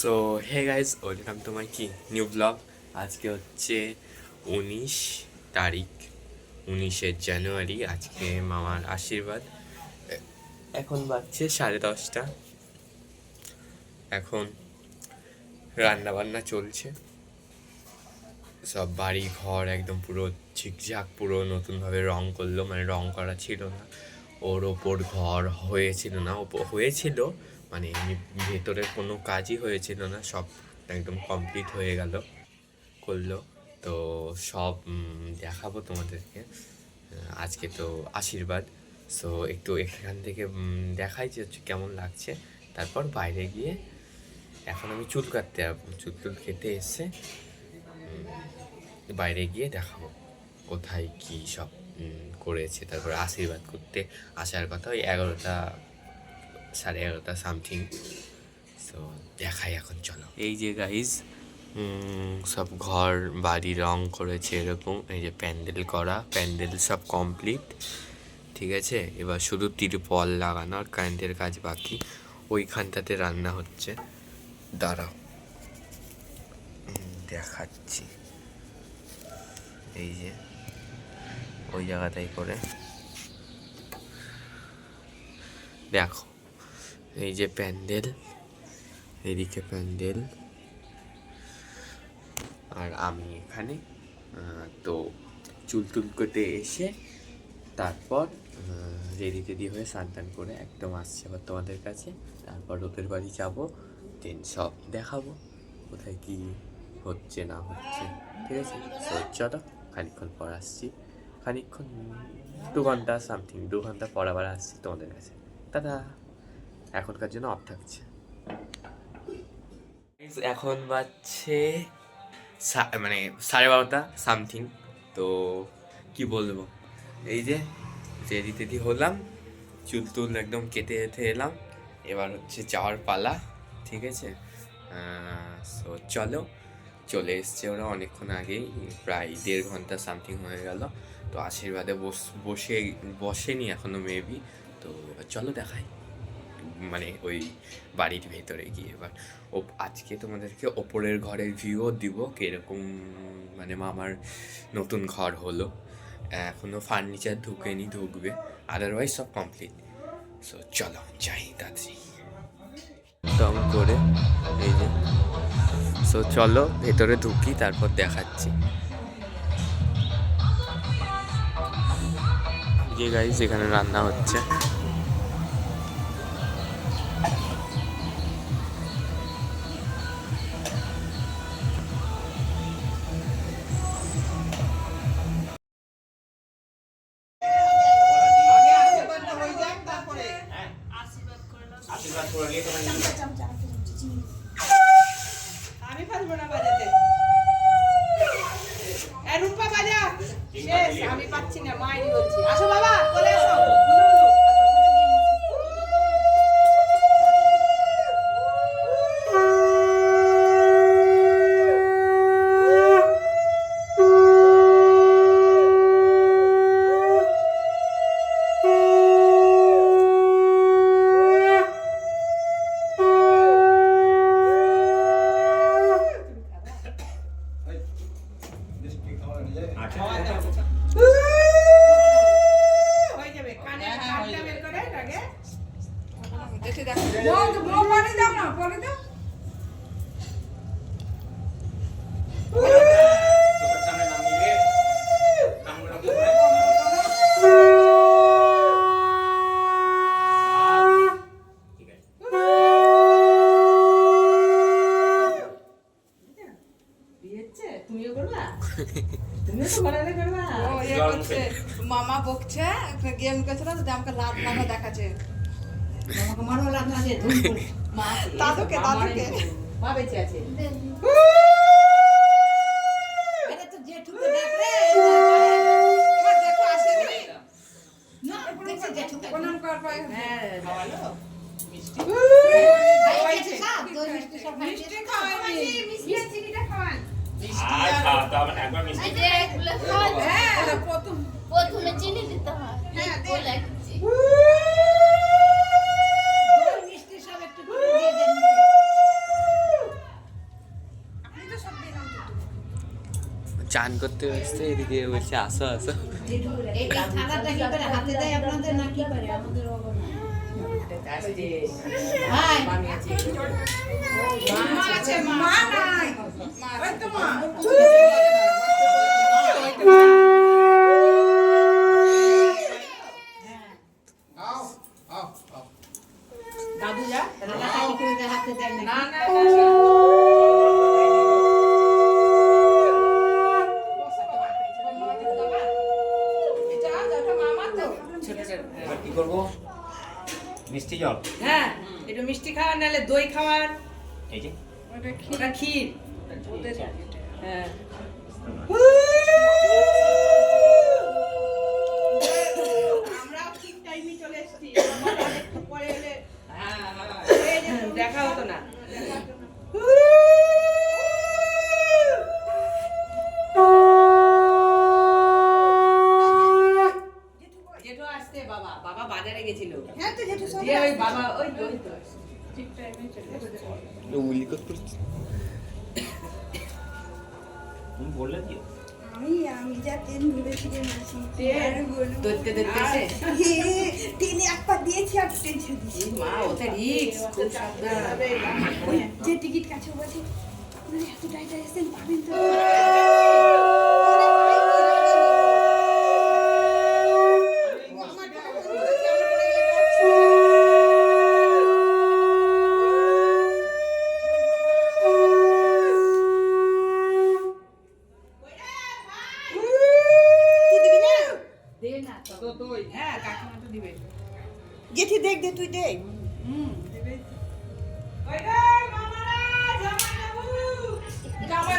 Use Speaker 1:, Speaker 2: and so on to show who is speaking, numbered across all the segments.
Speaker 1: So hey guys welcome to my কি new blog আজকে হচ্ছে উনিশ তারিখ, উনিশে জানুয়ারি, আজকে মামার আশীর্বাদ। এখন বাজছে সাড়ে দশটা। এখন রান্না বান্না চলছে। সব বাড়ি ঘর একদম পুরো ঝিকঝাক, পুরো নতুনভাবে রং করল মানে রং করা ছিল না। ওর ওপর ঘর হয়েছিল না হয়েছিল মানে এমনি ভেতরে কোনো কাজই হয়েছিল না, সব একদম কমপ্লিট হয়ে গেল, করল। তো সব দেখাবো তোমাদেরকে। আজকে তো আশীর্বাদ। সো একটু এখান থেকে দেখাই যে হচ্ছে কেমন লাগছে। তারপর বাইরে গিয়ে এখন আমি চুল কাটতে চুল টুল কেটে এসে বাইরে গিয়ে দেখাবো কোথায় কি সব করেছে। তারপর আশীর্বাদ করতে আসার কথা, ওই এগারোটা সাড়ে এগারোটা সামথিং সো দেখাই এখন, চলো। এই যে গাইজ সব ঘর, বাড়ি রং করেছে এরকম। এই যে প্যান্ডেল করা, প্যান্ডেল সব কমপ্লিট ঠিক আছে? এবার শুধু তিরপল লাগানো আর কারেন্টের কাজ বাকি। ওইখানটাতে রান্না হচ্ছে। দাঁড়াও। দেখাচ্ছি। এই যে, ওই জায়গাটাই করে। দেখো এই যে প্যান্ডেল, এদিকে প্যান্ডেল। আর আমি এখানে তো চুল টুল করতে এসে তারপর রেডি টেডি হয়ে স্নান টান করে একদম আসছে আবার তোমাদের কাছে। তারপর ওদের বাড়ি যাব, দেন সব দেখাবো, কোথায় কি হচ্ছে না হচ্ছে। ঠিক আছে? চলো, খানিকক্ষণ পর আসছি। খানিকক্ষণ, দু ঘণ্টা সামথিং দু ঘণ্টা পর আবার আসছি তোমাদের কাছে। দাদা এখনকার জন্য অফ থাকছে। এখন বাজছে মানে সাড়ে বারোটা সামথিং তো কি বলব? এই যে রেডি টেডি হলাম, চুল টুল একদম কেটে কেটে এলাম, এবার হচ্ছে যাওয়ার পালা, ঠিক আছে? সো চলো, চলে এসছে ওরা অনেকক্ষণ আগেই, প্রায় দেড় ঘণ্টা সামথিং হয়ে গেল, তো আশীর্বাদে বস, বসে, বসেনি এখনও মেবি তো চলো দেখাই। মানে ওই বাড়ির ভেতরে গিয়ে। এবার ও আজকে তোমাদেরকে ওপরের ঘরের ভিউও দিব কীরকম মানে মামার নতুন ঘর হলো। এখনও ফার্নিচার ঢুকেনি, ঢুকবে। আদারওয়াইজ সব কমপ্লিট সো চলো, যাই তাড়াতাড়ি। দম করে এই যে। সো চলো, ভেতরে ঢুকি, তারপর দেখাচ্ছি। যে গাইজ এখানে রান্না হচ্ছে।
Speaker 2: গেম খেলছিল তো আমাকে লাভ লাগা দেখাচ্ছে।
Speaker 3: আমাকে মারো লাভ না যে ধুম করে। মা
Speaker 4: বেঁচে আছে
Speaker 3: এটা তো জেঠুকে দেখলে
Speaker 2: এবার জেঠু আসেনি
Speaker 3: না দেখছি জেঠুকে
Speaker 2: প্রণাম কর পাই
Speaker 4: হ্যাঁ খাওয়ালো
Speaker 3: খাইয়েছে সব দই মিষ্টি সব
Speaker 2: মিষ্টি খাওয়াইনি
Speaker 4: মিষ্টি আর চিনিটা খাওয়ান
Speaker 5: আর খাওয়াতে হবে না একবার মিষ্টি
Speaker 6: এই যে এগুলো খাওয়া যায়।
Speaker 2: হ্যাঁ প্রথম
Speaker 6: প্রথমে চিনি দিতে হয়
Speaker 2: হ্যাঁ, দে।
Speaker 6: বলে দিচ্ছি।
Speaker 3: দই মিষ্টি সব একটু করে দিয়ে দেন
Speaker 1: চান করতে এসছে এদিকে বলছে আসো আসো।
Speaker 3: মা থালাটা কি করে হাতে দেয় আপনাদের না কি করে আমাদের বাবা না হাই
Speaker 4: মা আছে মা নাই ওই তো মা দাদু যা
Speaker 3: থালাটা কি করে হাতে দেয় না
Speaker 4: না না না এটা এটা মামা তো ছোট ছোট
Speaker 5: এবার কি করব মিষ্টি জল
Speaker 4: হ্যাঁ একটু মিষ্টি খাওয়ার নাহলে দই খাওয়ার?
Speaker 5: এই যে।
Speaker 4: ওটা ক্ষীর। হ্যাঁ।
Speaker 1: উলি করছি
Speaker 5: তুমি বললে কি?
Speaker 7: আমি আমি যা ট্রেন ধরেছিলাম মাসি
Speaker 4: ধরতে ধরতে সে
Speaker 7: ট্রেনে এক পা দিয়েছি আর দিয়েছি।
Speaker 4: এই মা ওতে রিক্স খুব সাবধান।
Speaker 7: ওই যে টিকিট কাছে বলছে মানে এত টাইটা এসেছেন পাবেন তো তুই দিবি না
Speaker 3: দে না তো
Speaker 4: হ্যাঁ কাকিমা তো দিবে
Speaker 7: জেঠি দেখ দে তুই দেখ।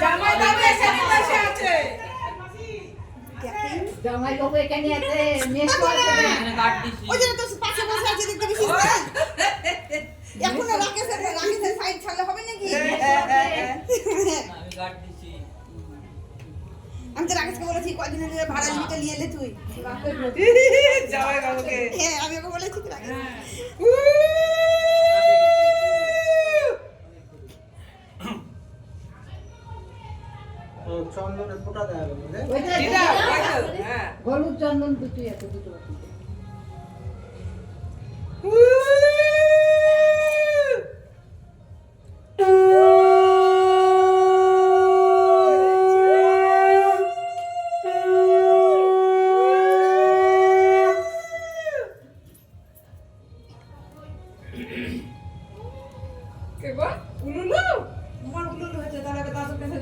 Speaker 4: জামাই বাবু আছে।
Speaker 3: জামাই বাবু এখানে আছে মেয়ে তো
Speaker 7: ওই যে তোর রাকেশকে বলেছি ভাড়া নিতে নিয়ে এলে তুই।
Speaker 4: জামাই বাবুকে।
Speaker 7: হ্যাঁ আমি ওকে বলেছি তো রাকেশ
Speaker 8: চন্দনে ফোটা
Speaker 4: হ্যাঁ।
Speaker 3: হলুদ চন্দন দুটোই আছে দুটো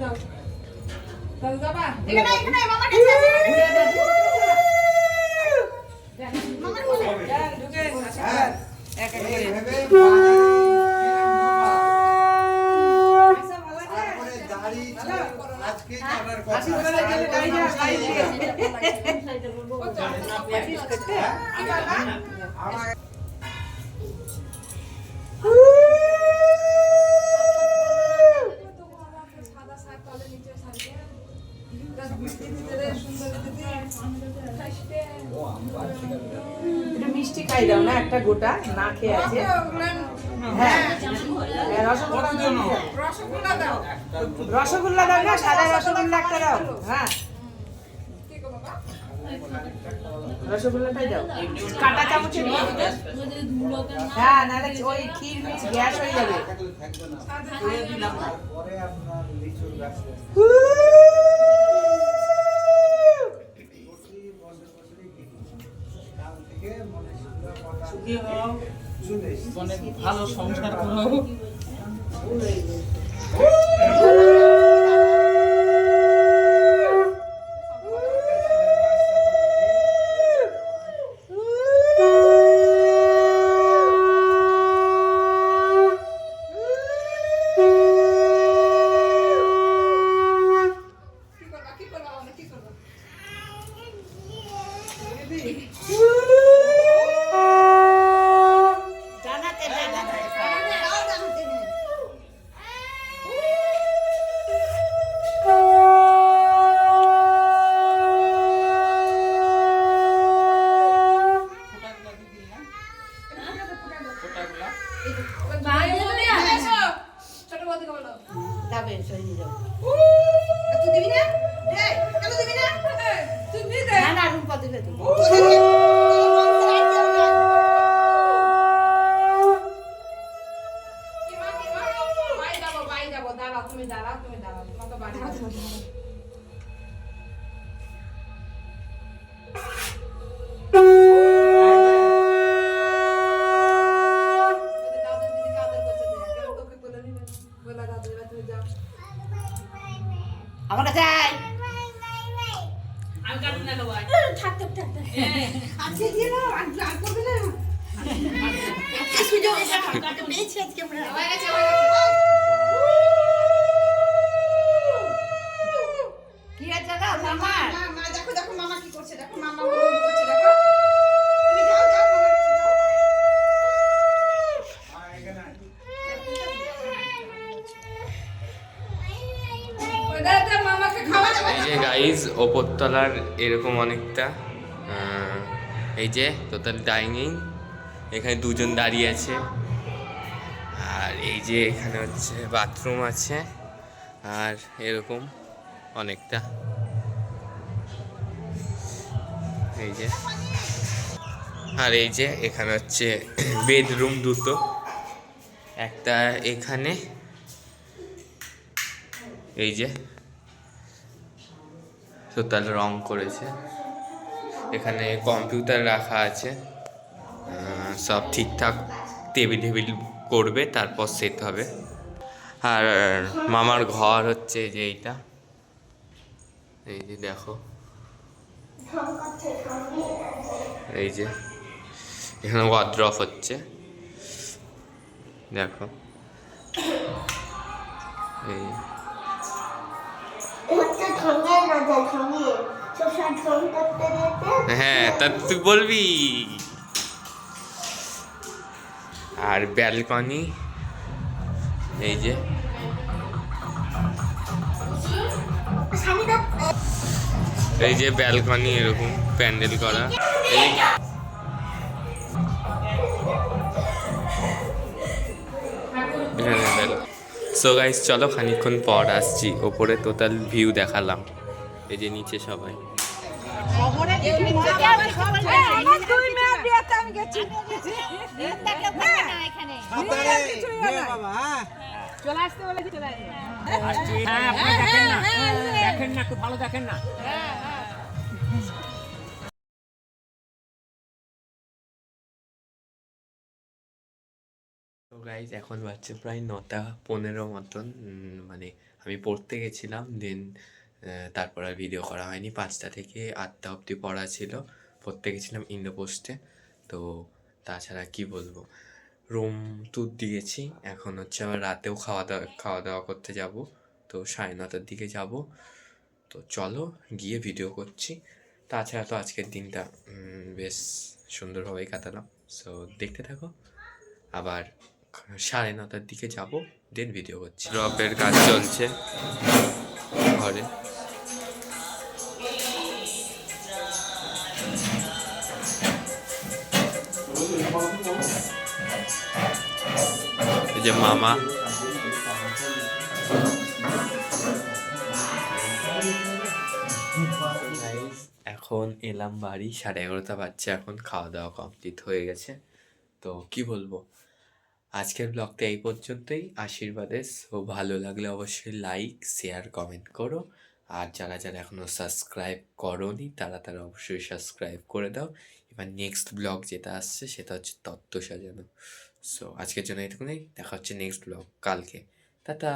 Speaker 4: যাও দাদু যাবা
Speaker 7: এখানে এখানে মামার কাছে মামার কাছে।
Speaker 4: যান, ঢুকেন, এক এক করে।
Speaker 8: ভেবে
Speaker 4: না না খেয়ে আছে। হ্যাঁ। হ্যাঁ, রসগোল্লা দাও। রসগোল্লা না সাদা রসগোল্লা একটা দাও। হ্যাঁ। রসগোল্লাটাই দাও। কাটা চামচে হ্যাঁ নাহলে ওই ক্ষীর মিক্স গ্যাস হয়ে যাবে।
Speaker 8: কটা হও। এসেছে।
Speaker 5: ভালো সংসার করো।
Speaker 2: দাঁড়াও তুমি দাঁড়াও তুমি দাঁড়াও তোমাকে বাড়ি যাব। বলে দাদু দিদি কাদের কাছে যাও
Speaker 3: আমার কাছে আয়।
Speaker 6: থাক থাক থাক থাক।
Speaker 7: আজকে দিয়ে আর আর করবে না। আজকে সুযোগ আজকে আমরা।
Speaker 2: হয়ে গেছে হয়ে গেছে
Speaker 7: দেখো, মামা করছে, দেখো।
Speaker 1: এই যে গাইজ ওপরতলার এরকম অনেকটা এই যে টোটাল ডাইনিং এখানে দুজন দাঁড়িয়ে আছে। আর এই যে এখানে হচ্ছে বাথরুম আছে আর এরকম অনেকটা। এই যে। আর এই যে এখানে হচ্ছে বেডরুম দুটো। একটা এখানে, এই যে টোটাল রং করেছে। এখানে কম্পিউটার রাখা আছে। সব ঠিকঠাক টেবিল টেবিল করবে, তারপর সেট হবে। আর মামার ঘর হচ্ছে যে এইটা। এই যে দেখো। এই যে, এখানে ওয়ার্ড্রপ হচ্ছে। দেখো। এই। হ্যাঁ তা তুই বলবি। আর ব্যালকনি এই যে। এই যে ব্যালকনি এরকম প্যান্ডেল করা। এই সো গাইস চলো খানিকক্ষণ পর আসছি। ওপরে টোটাল ভিউ দেখালাম। এই যে নিচে সবাই।
Speaker 8: সাঁতারে, নে। বাবা, হ্যাঁ?
Speaker 5: হ্যাঁ। আপনি দেখেন না দেখেন না খুব ভালো দেখেন না।
Speaker 1: গাইজ এখন বাজছে প্রায় নটা পনেরো মতন মানে আমি পড়তে গেছিলাম দেন তারপর আর ভিডিও করা হয়নি। পাঁচটা থেকে আটটা অবধি পড়া ছিল, পড়তে গেছিলাম ইন্ডো পোস্টে তো তাছাড়া কি বলব? রুম ট্যুর দিয়েছি, এখন হচ্ছে আবার রাতেও খাওয়া দাওয়া খাওয়া দাওয়া করতে যাব। তো সাড়ে নটার দিকে যাব। তো চলো গিয়ে ভিডিও করছি। তাছাড়া তো আজকের দিনটা বেশ সুন্দরভাবেই কাটালাম। সো দেখতে থাকো। আবার সাড়ে নটার দিকে যাব দেন ভিডিও করছি। ড্রপের কাজ চলছে। ঘরে। যে মামা। এখন এলাম বাড়ি, সাড়ে এগারোটা বাজছে এখন, খাওয়া দাওয়া কমপ্লিট হয়ে গেছে। তো কি বলব? আজকের ব্লগটা এই পর্যন্তই। আশীর্বাদে ও ভালো লাগলে অবশ্যই লাইক শেয়ার কমেন্ট করো। আর যারা যারা এখনও সাবস্ক্রাইব করোনি, তারা তারা অবশ্যই সাবস্ক্রাইব করে দাও। এবার নেক্সট ব্লগ যেটা আসছে, সেটা হচ্ছে তত্ত্ব সাজানো। সো আজকের জন্য এটুকুনি দেখা হচ্ছে নেক্সট ব্লগ কালকে। টাটা!